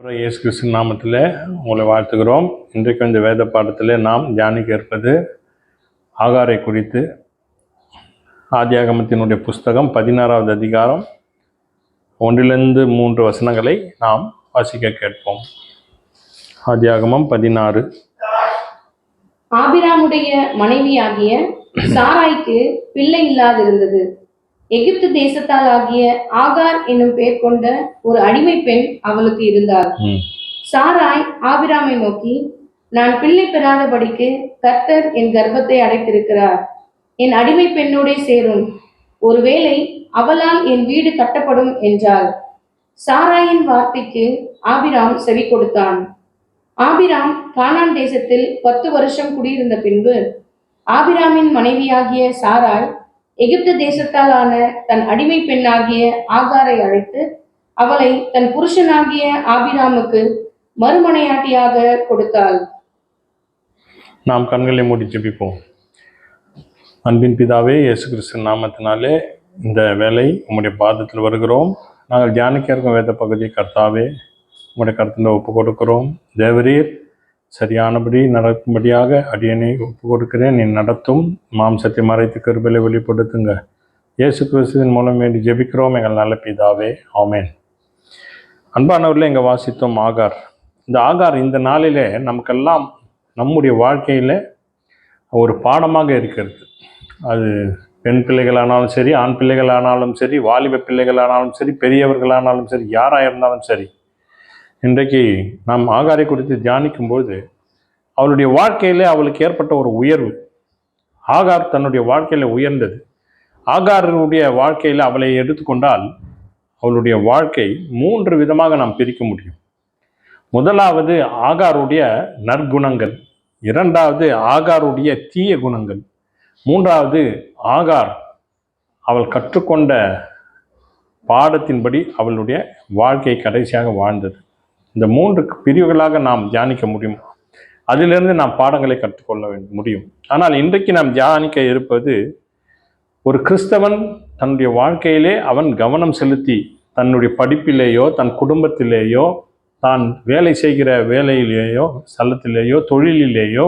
அப்புறம் இயேசு கிறிஸ்து நாமத்தில் உங்களை வாழ்த்துகிறோம். இன்றைக்கு இந்த வேத பாடத்தில் நாம் தியானிக்க இருப்பது ஆகாரை குறித்து. ஆதியாகமத்தினுடைய புஸ்தகம் பதினாறாவது அதிகாரம் ஒன்றிலிருந்து மூன்று வசனங்களை நாம் வாசிக்க கேட்போம். ஆதியாகமம் பதினாறு. ஆபிராமுடைய மனைவியாகிய சாராய்க்கு பிள்ளை இல்லாதிருந்தது. எகிப்து தேசத்தால் ஆகிய ஆகார் என்னும் பெயர் கொண்ட ஒரு அடிமை பெண் அவளுக்கு இருந்தாள். ம். சாராய் ஆபிராமை நோக்கி நான் பிள்ளை பெறாதபடிக்கு கர்த்தர் என் கர்ப்பத்தை அடைத்திருக்கிறார். என் அடிமை பெண்ணோடே சேரும். ஒருவேளை அவளால் என் வீடு கட்டப்படும் என்றாள். சாராயின் வார்த்தைக்கு ஆபிராம் செவி கொடுத்தான். ஆபிராம் கானான் தேசத்தில் பத்து வருஷம் குடியிருந்த பின்பு ஆபிராமின் மனைவியாகிய சாராய் எகிப்து தேசத்தாலான தன் அடிமை பெண்ணாகிய ஆகாரை அழைத்து அவளை தன் புருஷனாகிய ஆபிராமுக்கு மறுமனையாட்டியாக கொடுத்தாள். நாம் கண்களை மூடி ஜெபிப்போம். அன்பின் பிதாவே இயேசு கிறிஸ்து நாமத்தினாலே இந்த வேலை உம்முடைய பாதத்தில் வருகிறோம். நாங்கள் தியானிக்க இருக்கும் வேத பகுதி கர்த்தாவே உங்களுடைய கருத்தில் ஒப்பு கொடுக்கிறோம். தேவரீர் சரியானபடி நடக்கும்படியாக அடியனை ஒப்பு கொடுக்கிறேன் நீ நடத்தும். மாம்சத்தை மறைத்து கருபலை வெளிப்படுத்துங்க. இயேசு கிறிஸ்துவின் மூலம் வேண்டி ஜெபிக்கிறோம். எங்கள் நல்ல பிதாவே. ஆமேன். அன்பானவர்களே இங்கே வாசித்தோம் ஆகார். இந்த ஆகார் இந்த நாளிலே நமக்கெல்லாம் நம்முடைய வாழ்க்கையில் ஒரு பாடமாக இருக்கிறது. அது பெண் பிள்ளைகளானாலும் சரி ஆண் பிள்ளைகளானாலும் சரி வாலிப பிள்ளைகளானாலும் சரி பெரியவர்களானாலும் சரி யாராக இருந்தாலும் சரி இன்றைக்கு நாம் ஆகாரை குறித்து தியானிக்கும்போது அவளுடைய வாழ்க்கையிலே அவளுக்கு ஏற்பட்ட ஒரு உயர்வு. ஆகார் தன்னுடைய வாழ்க்கையில் உயர்ந்தது. ஆகாருடைய வாழ்க்கையில் அவளை எடுத்துக்கொண்டால் அவளுடைய வாழ்க்கை மூன்று விதமாக நாம் பிரிக்க முடியும். முதலாவது ஆகாருடைய நற்குணங்கள். இரண்டாவது ஆகாருடைய தீய குணங்கள். மூன்றாவது ஆகார் அவள் கற்றுக்கொண்ட பாடத்தின்படி அவளுடைய வாழ்க்கை கடைசியாக வாழ்ந்தது. இந்த மூன்று பிரிவுகளாக நாம் தியானிக்க முடியும். அதிலிருந்து நாம் பாடங்களை கற்றுக்கொள்ள வேண்டும் முடியும். ஆனால் இன்றைக்கு நாம் தியானிக்க இருப்பது ஒரு கிறிஸ்தவன் தன்னுடைய வாழ்க்கையிலே அவன் கவனம் செலுத்தி தன்னுடைய படிப்பிலேயோ தன் குடும்பத்திலேயோ தான் வேலை செய்கிற வேலையிலேயோ ஸ்தலத்திலேயோ தொழிலிலேயோ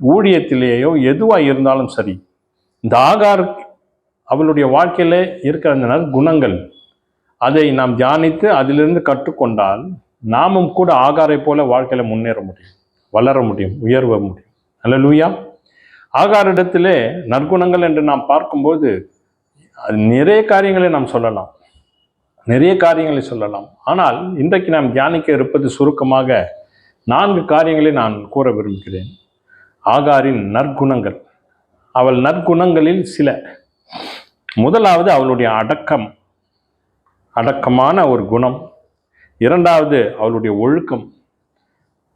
ஊழியத்திலேயோ எதுவாக இருந்தாலும் சரி இந்த ஆகார் அவளுடைய வாழ்க்கையில் இருக்கிற குணங்கள் அதை நாம் தியானித்து அதிலிருந்து கற்றுக்கொண்டால் நாமும் கூட ஆகாரை போல வாழ்க்கையில் முன்னேற முடியும் வளர முடியும் உயர்வ முடியும். அல்ல ஆகாரிடத்திலே நற்குணங்கள் என்று நாம் பார்க்கும்போது நிறைய காரியங்களை நாம் சொல்லலாம். நிறைய காரியங்களை சொல்லலாம். ஆனால் இன்றைக்கு நாம் தியானிக்க இருப்பது சுருக்கமாக நான்கு காரியங்களை நான் கூற விரும்புகிறேன். ஆகாரின் நற்குணங்கள். அவள் நற்குணங்களில் சில. முதலாவது அவளுடைய அடக்கம். அடக்கமான ஒரு குணம். இரண்டாவது அவளுடைய ஒழுக்கம்.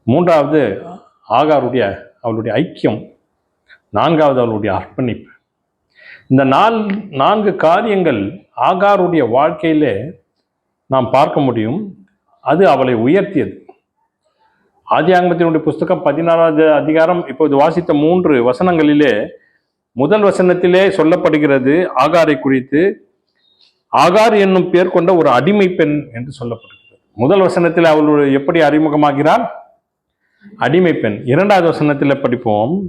மூன்றாவது ஆகாருடைய அவளுடைய ஐக்கியம். நான்காவது அவளுடைய அர்ப்பணிப்பு. இந்த நால் நான்கு காரியங்கள் ஆகாருடைய வாழ்க்கையிலே நாம் பார்க்க முடியும். அது அவளை உயர்த்தியது. ஆதியாங்கத்தினுடைய புஸ்தகம் பதினாறாவது அதிகாரம் இப்போது வாசித்த மூன்று வசனங்களிலே முதல் வசனத்திலே சொல்லப்படுகிறது ஆகாரை குறித்து. ஆகார் என்னும் பேர் கொண்ட ஒரு அடிமை பெண் என்று சொல்லப்படுகிறது முதல் வசனத்தில் அவள் எப்படி அறிமுகமாகிறாள்? அடிமை பெண். இரண்டாவது வசனத்தில் படிப்போம்.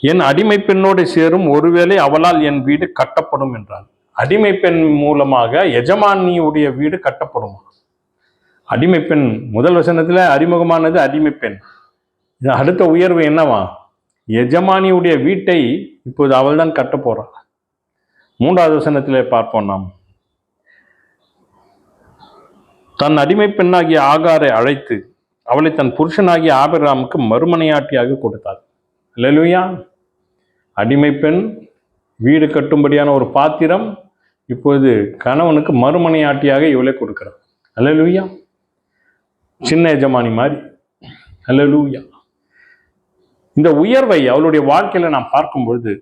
என் அடிமை பெண்ணோடு சேரும் ஒருவேளை அவளால் என் வீடு கட்டப்படும் என்றாள் அடிமை பெண் மூலமாக எஜமானியுடைய வீடு கட்டப்படுமா? அடிமை பெண். முதல் வசனத்தில் அறிமுகமானது அடிமை பெண். இது அடுத்த உயர்வு என்னவா? எஜமானியுடைய வீட்டை இப்போது அவள் தான் கட்ட மூன்றாவது வசனத்தில் பார்ப்போம் நாம். தன் அடிமை பெண்ணாகிய ஆகாரை அழைத்து அவளை தன் புருஷனாகிய ஆபிராமுக்கு மறுமனையாட்டியாக கொடுத்தாள். அல்லேலூயா. அடிமை பெண் வீடு கட்டும்படியான ஒரு பாத்திரம் இப்போது கணவனுக்கு மறுமனையாட்டியாக இவளை கொடுக்கிறார் அல்லலூயா. சின்ன எஜமானி மாதிரி. அல்லலூயா. இந்த உயர்வை அவளுடைய வாழ்க்கையில் நாம் பார்க்கும் பொழுது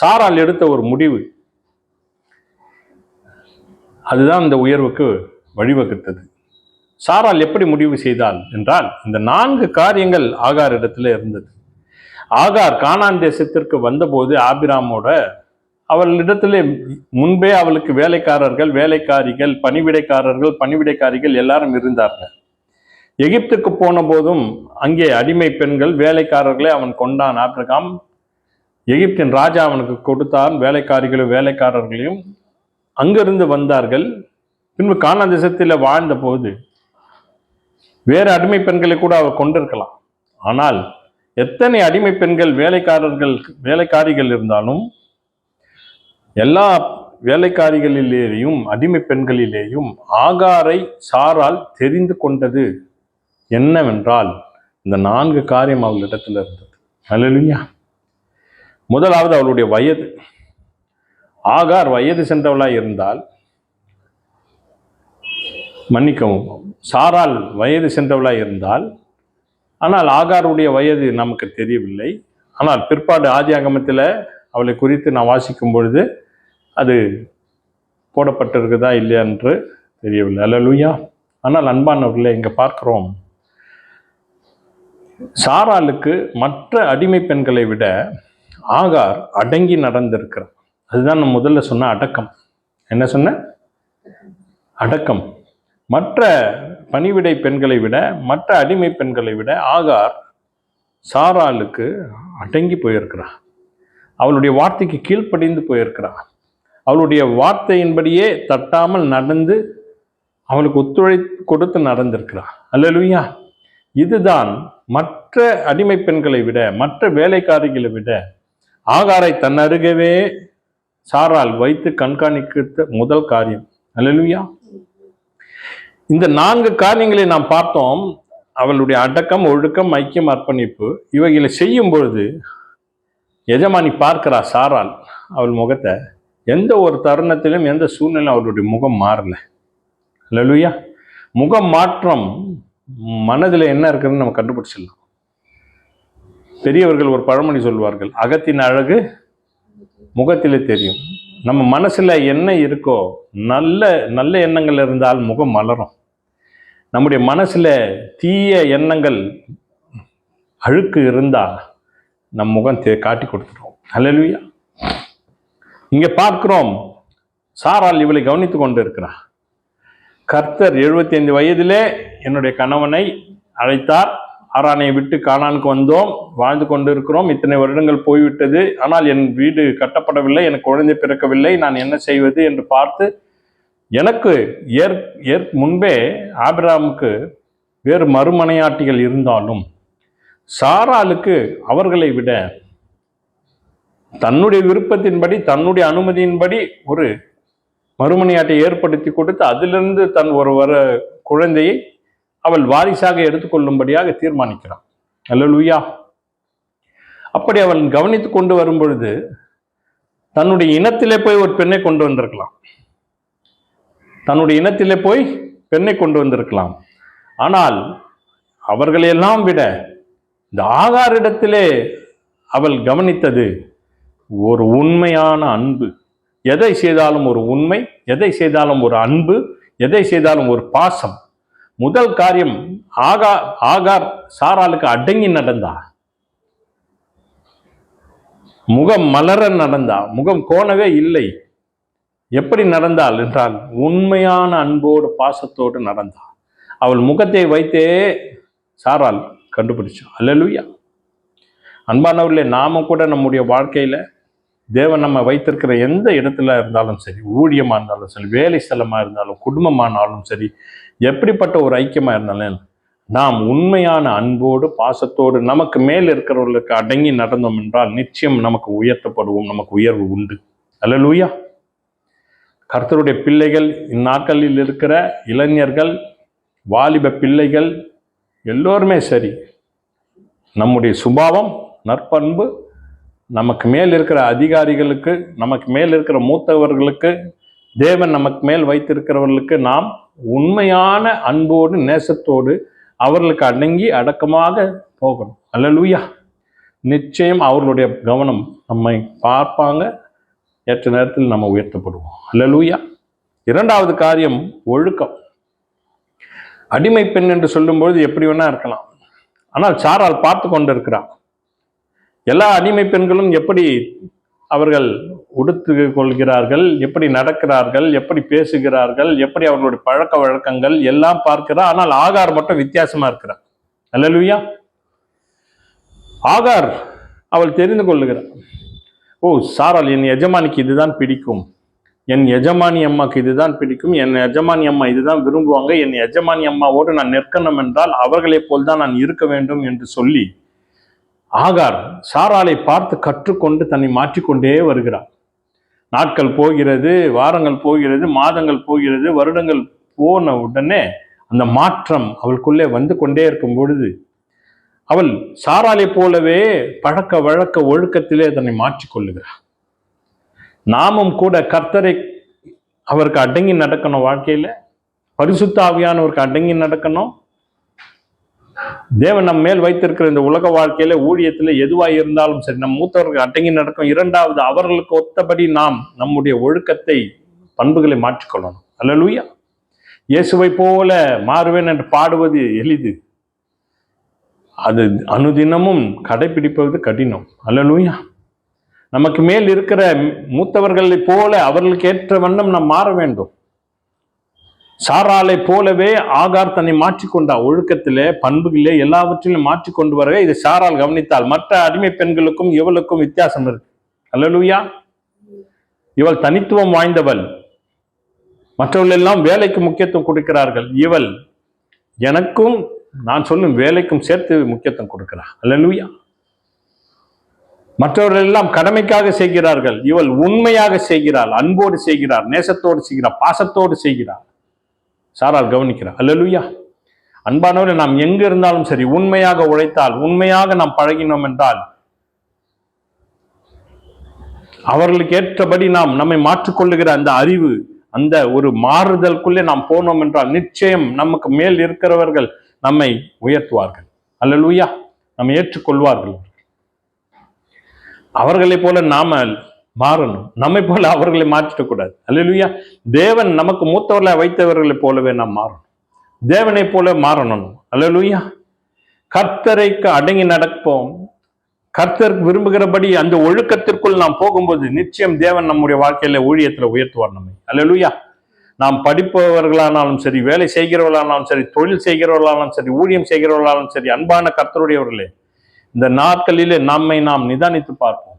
சாரால் எடுத்த ஒரு முடிவு. அதுதான் இந்த உயர்வுக்கு வழிவகுத்தது. சாரால் எப்படி முடிவு செய்தால் என்றால் இந்த நான்கு காரியங்கள் ஆகார் இடத்துல இருந்தது. ஆகார் கானான் தேசத்திற்கு வந்தபோது ஆபிராமோட அவளிடத்திலே முன்பே அவளுக்கு வேலைக்காரர்கள் வேலைக்காரிகள் பணிவிடைக்காரர்கள் பணிவிடைக்காரிகள் எல்லாரும் இருந்தார்கள். எகிப்துக்கு போன போதும் அங்கே அடிமை பெண்கள் வேலைக்காரர்களை அவன் கொண்டான். ஆபிரகாம் எகிப்தின் ராஜா அவனுக்கு கொடுத்தான். வேலைக்காரிகளும் வேலைக்காரர்களையும் அங்கிருந்து வந்தார்கள். பின்பு கானா தேசத்தில் வாழ்ந்த போது வேறு அடிமை பெண்களை கூட அவர் கொண்டிருக்கலாம். ஆனால் எத்தனை அடிமை பெண்கள் வேலைக்காரர்கள் வேலைக்காரிகள் இருந்தாலும் எல்லா வேலைக்காரிகளிலேயும் அடிமை பெண்களிலேயும் ஆகாரை சாரால் தெரிந்து கொண்டது என்னவென்றால் இந்த நான்கு காரியம் அவளிடத்தில் இருந்தது. அல்லா முதலாவது அவளுடைய வயது. ஆகார் வயது சென்றவளாய் இருந்தால் மன்னிக்கவும். சாரால் வயது சென்றவளாக இருந்தால் ஆனால் ஆகாருடைய வயது நமக்கு தெரியவில்லை. ஆனால் பிற்பாடு ஆதி அங்கமத்தில் அவளை குறித்து நான் வாசிக்கும் பொழுது அது போடப்பட்டிருக்குதா இல்லையா என்று தெரியவில்லை. அல்லலுயா. ஆனால் அன்பானவர்களை இங்கே பார்க்குறோம். சாராளுக்கு மற்ற அடிமை பெண்களை விட ஆகார் அடங்கி நடந்திருக்கிறார். அதுதான் நான் முதல்ல சொன்ன அடக்கம். என்ன சொன்ன? அடக்கம். மற்ற பணிவிடை பெண்களை விட மற்ற அடிமை பெண்களை விட ஆகார் சாராளுக்கு அடங்கி போயிருக்கிறார். அவளுடைய வார்த்தைக்கு கீழ்ப்படிந்து போயிருக்கிறார். அவளுடைய வார்த்தையின்படியே தட்டாமல் நடந்து அவளுக்கு ஒத்துழைப்பு கொடுத்து நடந்திருக்கிறார். அல்லலுயா! இதுதான் மற்ற அடிமை பெண்களை விட மற்ற வேலைக்காரிகளை விட ஆகாரை தன் அருகவே சாரால் வைத்து கண்காணிக்க முதல் காரியம். அல்லலுயா! இந்த நான்கு காரியங்களை நாம் பார்த்தோம். அவளுடைய அடக்கம் ஒழுக்கம் ஐக்கியம் அர்ப்பணிப்பு இவைகளை செய்யும் பொழுது எஜமானி பார்க்கிறா சாரால் அவள் முகத்தை. எந்த ஒரு தருணத்திலும் எந்த சூழ்நிலையும் அவளுடைய முகம் மாறல. லலுயா முகம் மாற்றம் மனதில் என்ன இருக்குதுன்னு நம்ம கண்டுபிடிச்சிடலாம். பெரியவர்கள் ஒரு பழமொழி சொல்வார்கள் அகத்தின் அழகு முகத்திலே தெரியும். நம்ம மனசில் என்ன இருக்கோ நல்ல நல்ல எண்ணங்கள் இருந்தால் முகம் மலரும். நம்முடைய மனசில் தீய எண்ணங்கள் அழுக்கு இருந்தால் நம் முகம் தே காட்டி கொடுத்துருவோம் அல்லலுயா. இங்கே பார்க்குறோம் சாரால் இவளை கவனித்து கொண்டு இருக்கிறார் கர்த்தர் எழுபத்தி ஐந்து வயதிலே என்னுடைய கணவனை அழைத்தார். ஆரானை விட்டு காணானுக்கு வந்தோம். வாழ்ந்து கொண்டு இருக்கிறோம் இத்தனை வருடங்கள் போய்விட்டது. ஆனால் என் வீடு கட்டப்படவில்லை. எனக்கு குழந்தை பிறக்கவில்லை. நான் என்ன செய்வது என்று பார்த்து எனக்கு ஏற் ஏற் முன்பே ஆபிராமுக்கு வேறு மறுமனையாட்டிகள் இருந்தாலும் சாராளுக்கு அவர்களை விட தன்னுடைய விருப்பத்தின்படி தன்னுடைய அனுமதியின்படி ஒரு மறுமனையாட்டை ஏற்படுத்தி கொடுத்து அதிலிருந்து தன் ஒரு வர குழந்தையை அவள் வாரிசாக எடுத்துக்கொள்ளும்படியாக தீர்மானிக்கிறான். அல்லலுயா. அப்படி அவன் கவனித்து கொண்டு வரும் பொழுது தன்னுடைய இனத்திலே போய் ஒரு பெண்ணை கொண்டு வந்திருக்கலாம். தன்னுடைய இனத்திலே போய் பெண்ணை கொண்டு வந்திருக்கலாம். ஆனால் அவர்களையெல்லாம் விட இந்த ஆகாரிடத்திலே அவள் கவனித்தது ஒரு உண்மையான அன்பு. எதை செய்தாலும் ஒரு உண்மை எதை செய்தாலும் ஒரு அன்பு எதை செய்தாலும் ஒரு பாசம். முதல் காரியம் ஆகா ஆகார் சாராளுக்கு அடங்கி நடந்தா. முகம் மலர நடந்தா. முகம் கோணவே இல்லை. எப்படி நடந்தாள் என்றால் உண்மையான அன்போடு பாசத்தோடு நடந்தா. அவள் முகத்தை வைத்தே சாரால் கண்டுபிடிச்சான் அல்லலுயா! அன்பானவர்களே நாம கூட நம்முடைய வாழ்க்கையில தேவன் நம்ம வைத்திருக்கிற எந்த இடத்துல இருந்தாலும் சரி ஊழியமா இருந்தாலும் சரி வேலை ஸ்தலமாக இருந்தாலும் குடும்பமானாலும் சரி எப்படிப்பட்ட ஒரு ஐக்கியமாக இருந்தாலும் நாம் உண்மையான அன்போடு பாசத்தோடு நமக்கு மேல் இருக்கிறவர்களுக்கு அடங்கி நடந்தோம் என்றால் நிச்சயம் நமக்கு உயர்த்தப்படுவோம் நமக்கு உயர்வு உண்டு. அல்ல லூயா கர்த்தருடைய பிள்ளைகள் இந்நாட்களில் இருக்கிற இளைஞர்கள் வாலிப பிள்ளைகள் எல்லோருமே சரி. நம்முடைய சுபாவம் நற்பண்பு நமக்கு மேல் இருக்கிற அதிகாரிகளுக்கு நமக்கு மேல் இருக்கிற மூத்தவர்களுக்கு தேவன் நமக்கு மேல் வைத்திருக்கிறவர்களுக்கு நாம் உண்மையான அன்போடு நேசத்தோடு அவர்களுக்கு அடங்கி அடக்கமாக போகணும். அல்லலூயா. நிச்சயம் அவர்களுடைய கவனம் நம்மை பார்ப்பாங்க. ஏற்ற நேரத்தில் நம்ம உயர்த்தப்படுவோம். அல்லலூயா. இரண்டாவது காரியம் ஒழுக்கம். அடிமை பெண் என்று சொல்லும்பொழுது எப்படி வேணா இருக்கலாம். ஆனால் சாரால் பார்த்து கொண்டு இருக்கிறான் எல்லா அடிமை பெண்களும் எப்படி அவர்கள் உடுத்து கொள்கிறார்கள் எப்படி நடக்கிறார்கள் எப்படி பேசுகிறார்கள் எப்படி அவர்களுடைய பழக்க வழக்கங்கள் எல்லாம் பார்க்கிறார். ஆனால் ஆகார் மட்டும் வித்தியாசமா இருக்கிறார். அல்லலுயா. ஆகார் அவள் தெரிந்து கொள்ளுகிறார். ஓ சாரால் என் எஜமானிக்கு இதுதான் பிடிக்கும். என் எஜமானி அம்மாக்கு இதுதான் பிடிக்கும். என் எஜமானி அம்மா இதுதான் விரும்புவாங்க. என் எஜமானி அம்மாவோடு நான் நிற்கணும் என்றால் அவர்களைப் போல் தான் நான் இருக்க வேண்டும் என்று சொல்லி ஆகார் சாராளை பார்த்து கற்றுக்கொண்டு தன்னை மாற்றிக்கொண்டே வருகிறார். நாட்கள் போகிறது வாரங்கள் போகிறது மாதங்கள் போகிறது வருடங்கள் போன உடனே அந்த மாற்றம் அவளுக்குள்ளே வந்து கொண்டே இருக்கும் பொழுது அவள் சாராளை போலவே பழக்க வழக்க ஒழுக்கத்திலே தன்னை மாற்றிக்கொள்ளுகிறார் நாமும் கூட கர்த்தரை அவருக்கு அடங்கி நடக்கணும் வாழ்க்கையில் பரிசுத்த ஆவியானவருக்கு அடங்கி நடக்கணும் தேவன் நம் மேல் வைத்திருக்கிற இந்த உலக வாழ்க்கையில ஊழியத்தில் எதுவாக இருந்தாலும் சரி நம் மூத்தவர்கள் அடங்கி நடக்கும் இரண்டாவது அவர்களுக்கு ஒத்தபடி நாம் நம்முடைய ஒழுக்கத்தை பண்புகளை மாற்றிக்கொள்ளணும். அல்லேலூயா. இயேசுவை போல மாறுவேன் என்று பாடுவது எளிது. அது அனுதினமும் கடைபிடிப்பது கடினம். அல்லேலூயா. நமக்கு மேல் இருக்கிற மூத்தவர்களைப் போல அவர்களுக்கு ஏற்ற வண்ணம் நாம் மாற வேண்டும். சாராலை போலவே ஆகார் தன்னை மாற்றிக்கொண்டா. ஒழுக்கத்திலே பண்புகளிலே எல்லாவற்றிலும் மாற்றிக்கொண்டு வரவே இது சாரால் கவனித்தால் மற்ற அடிமை பெண்களுக்கும் இவளுக்கும் வித்தியாசம் இருக்கு. அல்லலுயா. இவள் தனித்துவம் வாய்ந்தவள். மற்றவர்கள் எல்லாம் வேலைக்கு முக்கியத்துவம் கொடுக்கிறார்கள். இவள் எனக்கும் நான் சொல்லும் வேலைக்கும் சேர்த்து முக்கியத்துவம் கொடுக்கிறார் அல்லலுயா. மற்றவர்கள் எல்லாம் கடமைக்காக செய்கிறார்கள். இவள் உண்மையாக செய்கிறாள். அன்போடு செய்கிறார் நேசத்தோடு செய்கிறார் பாசத்தோடு செய்கிறார் சாரால் கவனிக்கிறார். அல்லலுயா. அன்பானவர்கள் நாம் எங்க இருந்தாலும் சரி உண்மையாக உழைத்தால் உண்மையாக நாம் பழகினோம் என்றால் அவர்களுக்கு ஏற்றபடி நாம் நம்மை மாற்றிக்கொள்ளுகிற அந்த அறிவு அந்த ஒரு மாறுதலுக்குள்ளே நாம் போனோம் என்றால் நிச்சயம் நமக்கு மேல் இருக்கிறவர்கள் நம்மை உயர்த்துவார்கள். அல்லலுயா. நம்மை ஏற்றுக்கொள்வார்கள். அவர்களைப் போல நாம மாறணும். நம்மை போல அவர்களை மாற்றிடக்கூடாது அல்லா தேவன் நமக்கு மூத்தவர்களை வைத்தவர்களைப் போலவே நாம் மாறணும். தேவனைப் போல மாறணும். அல்லா கர்த்தரைக்கு அடங்கி நடப்போம். கர்த்தர் விரும்புகிறபடி அந்த ஒழுக்கத்திற்குள் நாம் போகும்போது நிச்சயம் தேவன் நம்முடைய வாழ்க்கையில ஊழியத்துல உயர்த்துவார் நம்மை. அல்லா நாம் படிப்பவர்களானாலும் சரி வேலை செய்கிறவர்களானாலும் சரி தொழில் செய்கிறவர்களானாலும் சரி ஊழியம் செய்கிறவர்களானாலும் சரி அன்பான கர்த்தருடையவர்களே இந்த நாட்களிலே நம்மை நாம் நிதானித்து பார்ப்போம்.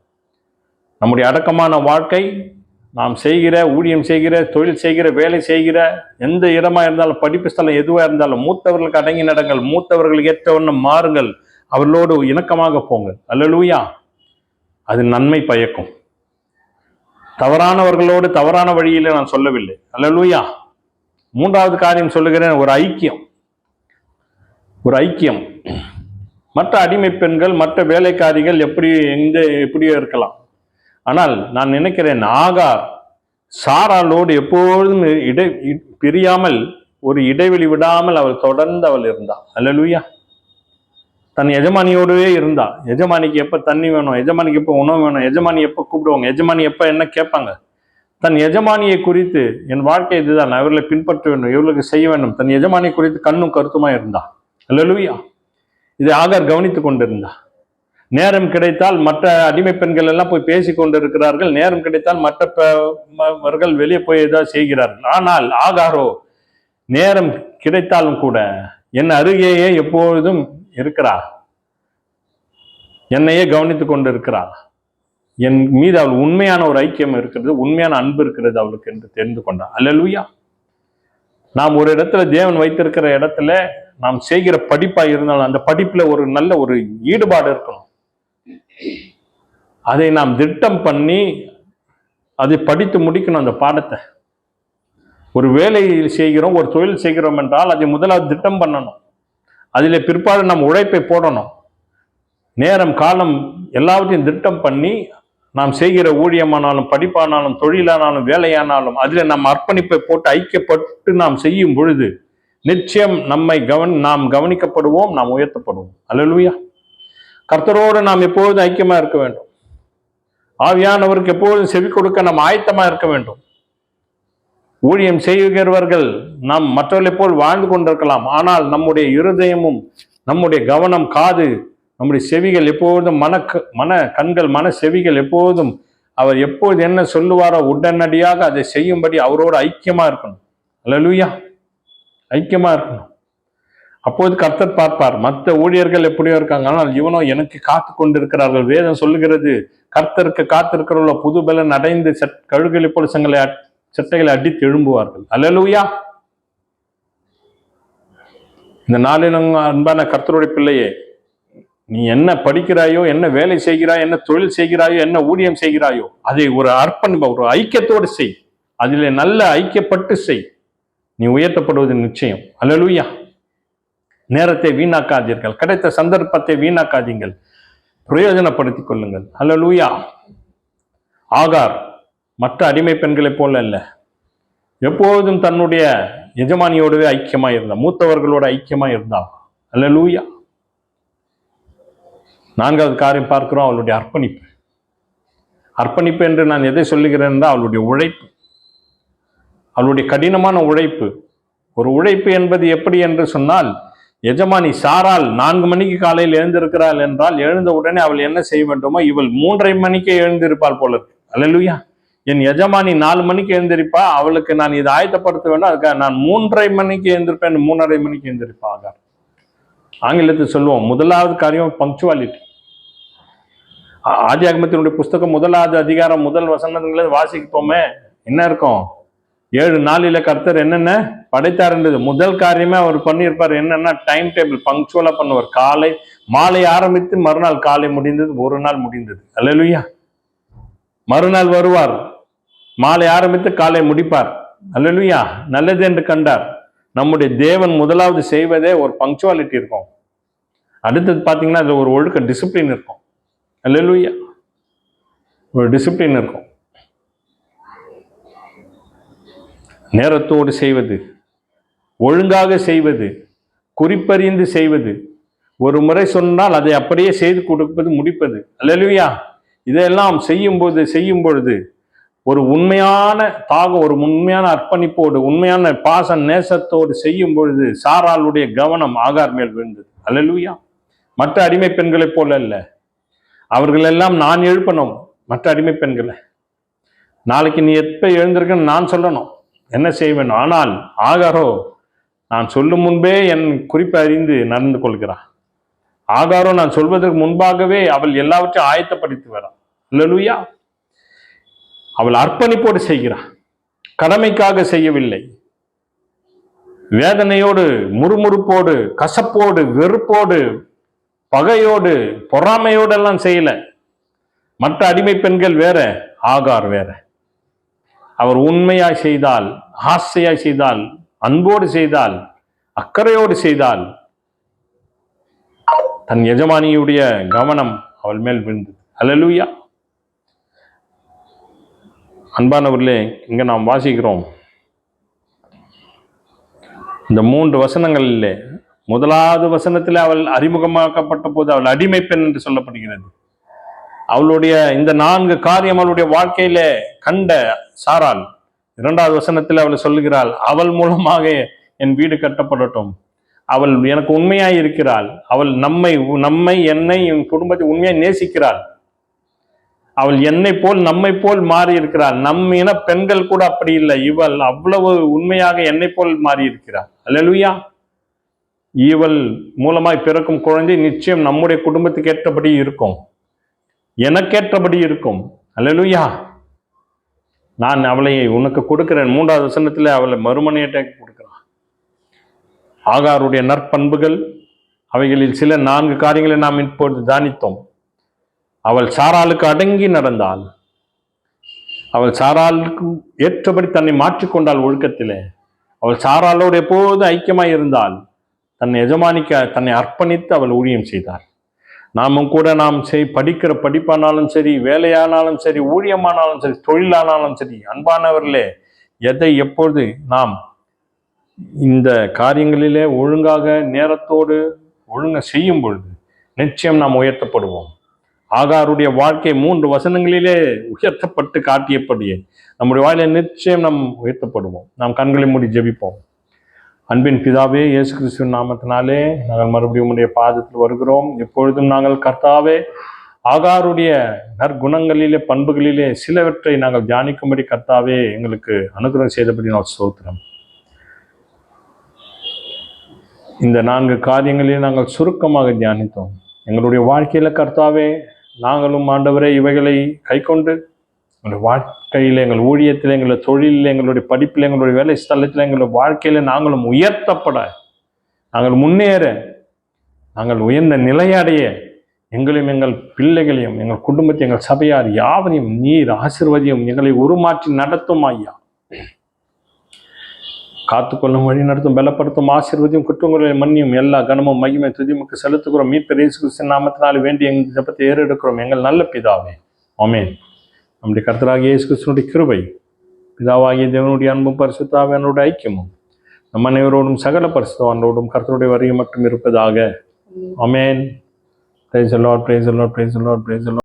நம்முடைய அடக்கமான வாழ்க்கை நாம் செய்கிற ஊழியம் செய்கிற தொழில் செய்கிற வேலை செய்கிற எந்த இடமா இருந்தாலும் படிப்பு ஸ்தலம் எதுவாக இருந்தாலும் மூத்தவர்களுக்கு அடங்கி நடங்கள் மூத்தவர்களுக்கு ஏற்ற மாறுங்கள். அவர்களோடு இணக்கமாக போங்கள். அல்லலூயா. அது நன்மை பயக்கும். தவறானவர்களோடு தவறான வழியில் நான் சொல்லவில்லை. அல்லலூயா. மூன்றாவது காரியம் சொல்லுகிறேன் ஒரு ஐக்கியம். ஒரு ஐக்கியம். மற்ற அடிமை பெண்கள் மற்ற வேலைக்காரிகள் எப்படி எங்கே எப்படியோ இருக்கலாம். ஆனால் நான் நினைக்கிறேன் ஆகார் சாராலோடு எப்பொழுதும் இடை இ- பிரியாமல் ஒரு இடைவெளி விடாமல் அவள் தொடர்ந்து அவள் இருந்தாள். அல்லலுயா. தன் எஜமானியோடவே இருந்தா எஜமானிக்கு எப்போ தண்ணி வேணும் எஜமானிக்கு எப்போ உணவு வேணும் எஜமானி எப்போ கூப்பிடுவாங்க எஜமானி எப்போ என்ன கேட்பாங்க? தன் எஜமானியை குறித்து என் வாழ்க்கை இதுதான் நான் இவர்களை பின்பற்ற வேண்டும் இவர்களுக்கு செய்ய வேண்டும். தன் எஜமானி குறித்து கண்ணும் கருத்துமாக இருந்தா அல்லலுயா. இதை ஆகார் கவனித்து கொண்டிருந்தா நேரம் கிடைத்தால் மற்ற அடிமை பெண்கள் எல்லாம் போய் பேசி கொண்டிருக்கிறார்கள் நேரம் கிடைத்தால் மற்ற ப- அவர்கள் வெளியே போய் ஏதாவது செய்கிறார்கள். ஆனால் ஆகாரோ நேரம் கிடைத்தாலும் கூட என் அருகேயே எப்பொழுதும் இருக்கிறார். என்னையே கவனித்துக் கொண்டு இருக்கிறார் என் மீது அவள் உண்மையான ஒரு ஐக்கியம் இருக்கிறது உண்மையான அன்பு இருக்கிறது அவளுக்கு என்று தெரிந்து கொண்டார். அல்லலுயா. நாம் ஒரு இடத்துல தேவன் வைத்திருக்கிற இடத்துல நாம் செய்கிற படிப்பாக இருந்தாலும் அந்த படிப்பில் ஒரு நல்ல ஒரு ஈடுபாடு இருக்கணும். அதை நாம் திட்டம் பண்ணி அதை படித்து முடிக்கணும் அந்த பாடத்தை. ஒரு வேலை செய்கிறோம் ஒரு தொழில் செய்கிறோம் என்றால் அதை முதலாவது திட்டம் பண்ணணும். அதில் பிற்பாடு நாம் உழைப்பை போடணும். நேரம் காலம் எல்லாவற்றையும் திட்டம் பண்ணி நாம் செய்கிற ஊழியமானாலும் படிப்பானாலும் தொழிலானாலும் வேலையானாலும் அதில் நாம் அர்ப்பணிப்பை போட்டு ஐக்கியப்பட்டு நாம் செய்யும் பொழுது நிச்சயம் நம்மை கவன் நாம் கவனிக்கப்படுவோம் நாம் உயர்த்தப்படுவோம். அல்லேலூயா. கர்த்தரோடு நாம் எப்பொழுதும் ஐக்கியமாக இருக்க வேண்டும். ஆவியானவருக்கு எப்பொழுதும் செவி கொடுக்க நாம் ஆயத்தமாக இருக்க வேண்டும். ஊழியம் செய்கிறவர்கள் நாம் மற்றவர்களைப் போல் வாழ்ந்து கொண்டிருக்கலாம். ஆனால் நம்முடைய இருதயமும் நம்முடைய கவனம் காது நம்முடைய செவிகள் எப்பொழுதும் மன க- மன கண்கள் மன செவிகள் எப்போதும் அவர் எப்போது என்ன சொல்லுவாரோ உடனடியாக அதை செய்யும்படி அவரோடு ஐக்கியமாக இருக்கணும். அல்லேலூயா. ஐக்கியமாக இருக்கணும். அப்போது கர்த்தர் பார்ப்பார் மற்ற ஊழியர்கள் எப்படியோ இருக்காங்க ஆனால் இவனோ எனக்கு காத்து கொண்டிருக்கிறார்கள். வேதம் சொல்லுகிறது கர்த்தருக்கு காத்திருக்கிறவர்களோ புது பலன் அடைந்து செட் கழுகலி பொலிசங்களை செட்டைகளை அடித்து எழும்புவார்கள். அல்லேலூயா! இந்த நாளில் அன்பான கர்த்தருடைய பிள்ளையே நீ என்ன படிக்கிறாயோ என்ன வேலை செய்கிறாயோ என்ன தொழில் செய்கிறாயோ என்ன ஊழியம் செய்கிறாயோ அதை ஒரு அர்ப்பணி ஒரு ஐக்கியத்தோடு செய். அதில் நல்ல ஐக்கியப்பட்டு செய். நீ உயர்த்தப்படுவது நிச்சயம். அல்லேலூயா! நேரத்தை வீணாக்காதீர்கள். கிடைத்த சந்தர்ப்பத்தை வீணாக்காதீங்கள். பிரயோஜனப்படுத்திக் கொள்ளுங்கள். அல்லேலூயா ஆகார் மற்ற அடிமை பெண்களைப் போல அல்ல. எப்போதும் தன்னுடைய எஜமானியோடவே ஐக்கியமாக இருந்தா மூத்தவர்களோட ஐக்கியமா இருந்தா அல்லேலூயா நான்காவது காரியம் பார்க்கிறோம் அவளுடைய அர்ப்பணிப்பு. அர்ப்பணிப்பு என்று நான் எதை சொல்லுகிறேன் என்றால் அவளுடைய உழைப்பு. அவளுடைய கடினமான உழைப்பு. ஒரு உழைப்பு என்பது எப்படி என்று சொன்னால் எஜமானி சாரால் நான்கு மணிக்கு காலையில் எழுந்திருக்கிறாள் என்றால் எழுந்த உடனே அவள் என்ன செய்ய வேண்டுமோ இவள் மூன்றரை மணிக்கே எழுந்திருப்பாள் போல இருக்கு. என் எஜமானி நாலு மணிக்கு எழுந்திருப்பா அவளுக்கு நான் இதை ஆயத்தப்படுத்த வேண்டும் அதுக்காக நான் மூன்றரை மணிக்கு எழுந்திருப்பேன் மூன்றரை மணிக்கு எழுந்திருப்பா ஆங்கிலத்தில் சொல்லுவோம் முதலாவது காரியம் பங்க்சுவாலிட்டி ஆதி அகமத்தினுடைய புஸ்தகம் முதலாவது அதிகாரம் முதல் வசனங்களை வாசிப்போமே என்ன இருக்கும்? ஏழு நாளில கர்த்தர் என்னென்ன படைத்தாருன்றது முதல் காரியமே அவர் பண்ணியிருப்பார். என்னன்னா டைம் டேபிள் பங்க்சுவலா பண்ணுவார். காலை மாலை ஆரம்பித்து மறுநாள் காலை முடிந்தது ஒரு நாள் முடிந்தது. அல்லலுயா மறுநாள் வருவார். மாலை ஆரம்பித்து காலை முடிப்பார். அல்லலுயா நல்லது என்று கண்டார். நம்முடைய தேவன் முதலாவது செய்வதே ஒரு பங்க்சுவாலிட்டி இருக்கும். அடுத்தது பார்த்தீங்கன்னா அதில் ஒரு ஒழுக்க டிசிப்ளின் இருக்கும். அல்லலுயா ஒரு டிசிப்ளின் இருக்கும். நேரத்தோடு செய்வது ஒழுங்காக செய்வது குறிப்பறிந்து செய்வது. ஒரு முறை சொன்னால் அதை அப்படியே செய்து கொடுப்பது முடிப்பது. அல்லேலூயா! இதெல்லாம் செய்யும்போது செய்யும் பொழுது ஒரு உண்மையான தாகம் ஒரு உண்மையான அர்ப்பணிப்போடு உண்மையான பாச நேசத்தோடு செய்யும் பொழுது சாராளுடைய கவனம் ஆகார் மேல் விழுந்தது. அல்லேலூயா! மற்ற அடிமை பெண்களைப் போல அல்ல. அவர்களெல்லாம் நான் எழுப்பணும் மற்ற அடிமை பெண்களை. நாளைக்கு நீ எப்போ எழுந்திருக்கன்னு நான் சொல்லணும். என்ன செய்வேன்? ஆனால் ஆகாரோ நான் சொல்லும் முன்பே என் குறிப்பை அறிந்து நடந்து கொள்கிறான் ஆகாரோ நான் சொல்வதற்கு முன்பாகவே அவள் எல்லாவற்றையும் ஆயத்தப்படுத்தி வரான். இல்லலுயா அவள் அர்ப்பணிப்போடு செய்கிறாள் கடமைக்காக செய்யவில்லை. வேதனையோடு முறுமுறுப்போடு கசப்போடு வெறுப்போடு பகையோடு பொறாமையோடு எல்லாம் செய்யல. மற்ற அடிமை பெண்கள் வேற ஆகார் வேற. அவர் உண்மையாய் செய்தால் ஆசையாய் செய்தால் அன்போடு செய்தால் அக்கறையோடு செய்தால் தன் எஜமானியுடைய கவனம் அவள் மேல் விழுந்தது. அல்லேலூயா. அன்பானவர்களே இங்க நாம் வாசிக்கிறோம். இந்த மூன்று வசனங்களிலே முதலாவது வசனத்தில் அவள் அறிமுகமாக்கப்பட்ட போது அவள் அடிமை பெண் என்று சொல்லப்படுகிறது. அவளுடைய இந்த நான்கு காரியம் அவளுடைய வாழ்க்கையில கண்ட சாராள் இரண்டாவது வசனத்தில் அவள் சொல்லுகிறாள் அவள் மூலமாக என் வீடு கட்டப்படட்டும். அவள் எனக்கு உண்மையாய் இருக்கிறாள். அவள் நம்மை நம்மை என்னை என் குடும்பத்தை உண்மையாய் நேசிக்கிறாள். அவள் என்னை போல் நம்மை போல் மாறி இருக்கிறாள். நம் இன பெண்கள் கூட அப்படி இல்லை. இவள் அவ்வளவு உண்மையாக என்னை போல் மாறி இருக்கிறாள். அல்லேலூயா. இவள் மூலமாய் பிறக்கும் குழந்தை நிச்சயம் நம்முடைய குடும்பத்துக்கு ஏற்றபடி இருக்கும். எனக்கேற்றபடி இருக்கும். அல்லலுயா. நான் அவளை உனக்கு கொடுக்கிறேன். மூன்றாவது வசனத்தில் அவளை மறுமனையிட்ட கொடுக்குறான். ஆகாருடைய நற்பண்புகள் அவைகளில் சில நான்கு காரியங்களை நாம் இப்பொழுது தானித்தோம் அவள் சாராளுக்கு அடங்கி நடந்தாள். அவள் சாராளுக்கு ஏற்றபடி தன்னை மாற்றிக்கொண்டாள் ஒழுக்கத்திலே. அவள் சாராளோடு எப்போது ஐக்கியமாய் இருந்தாள்? தன் எஜமானிக்க தன்னை அர்ப்பணித்து அவள் ஊழியம் செய்தாள். நாமும் கூட நாம் செய் படிக்கிற படிப்பானாலும் சரி வேலையானாலும் சரி ஊழியமானாலும் சரி தொழிலானாலும் சரி அன்பானவர்களே எதை எப்பொழுது நாம் இந்த காரியங்களிலே ஒழுங்காக நேரத்தோடு ஒழுங்க செய்யும் பொழுது நிச்சயம் நாம் உயர்த்தப்படுவோம். ஆகாருடைய வாழ்க்கை மூன்று வசனங்களிலே உயர்த்தப்பட்டு காட்டியபடியே நம்முடைய வாழ்க்கையில் நிச்சயம் நாம் உயர்த்தப்படுவோம். நாம் கண்களை மூடி ஜெபிப்போம். அன்பின் பிதாவே இயேசு கிறிஸ்துவின் நாமத்தினாலே நாங்கள் மறுபடியும் உடைய பாதத்தில் வருகிறோம். எப்பொழுதும் நாங்கள் கர்த்தாவே ஆகாருடைய நற்குணங்களிலே பண்புகளிலே சிலவற்றை நாங்கள் தியானிக்கும்படி கர்த்தாவே எங்களுக்கு அனுகிரகம் செய்தபடி நான் சோத்திரம் இந்த நான்கு காரியங்களில் நாங்கள் சுருக்கமாக தியானித்தோம். எங்களுடைய வாழ்க்கையில் கர்த்தாவே நாங்களும் ஆண்டவரே இவைகளை கைக்கொண்டு எங்களுடைய வாழ்க்கையில் எங்கள் ஊழியத்தில் எங்களுடைய தொழிலில் எங்களுடைய படிப்பில் எங்களுடைய வேலை ஸ்தலத்தில் எங்களுடைய வாழ்க்கையில் நாங்களும் உயர்த்தப்பட. நாங்கள் முன்னேற. நாங்கள் உயர்ந்த நிலையடைய எங்களையும் எங்கள் பிள்ளைகளையும் எங்கள் குடும்பத்தை எங்கள் சபையார் யாவரையும் நீர் ஆசிர்வதியும் எங்களை உருமாற்றி நடத்தும் ஐயா. காத்துக்கொள்ளும் வழி நடத்தும் பலப்படுத்தும் ஆசீர்வதியும் குற்றங்களை மன்னியும் எல்லா கனமும் மகிமை துதிமுக்கு செலுத்துகிறோம். மீட்பர் இயேசு கிறிஸ்து நாமத்தினால் வேண்டி எங்கள் ஜபத்தை ஏறெடுக்கிறோம். எங்கள் நல்ல பிதாவே. ஆமென். நம்முடைய கர்த்தராகிய இயேசு கிறிஸ்துனுடைய கிருபை பிதாவாகிய தேவனுடைய அன்பும் பரிசுத்தாவியனுடைய ஐக்கியமும் நம் அனைவரோடும் சகல பரிசுத்தவானோடும் கர்த்தருடைய வரியும் மட்டும் இருப்பதாக. ஆமென். Praise Lord praise Lord praise Lord praise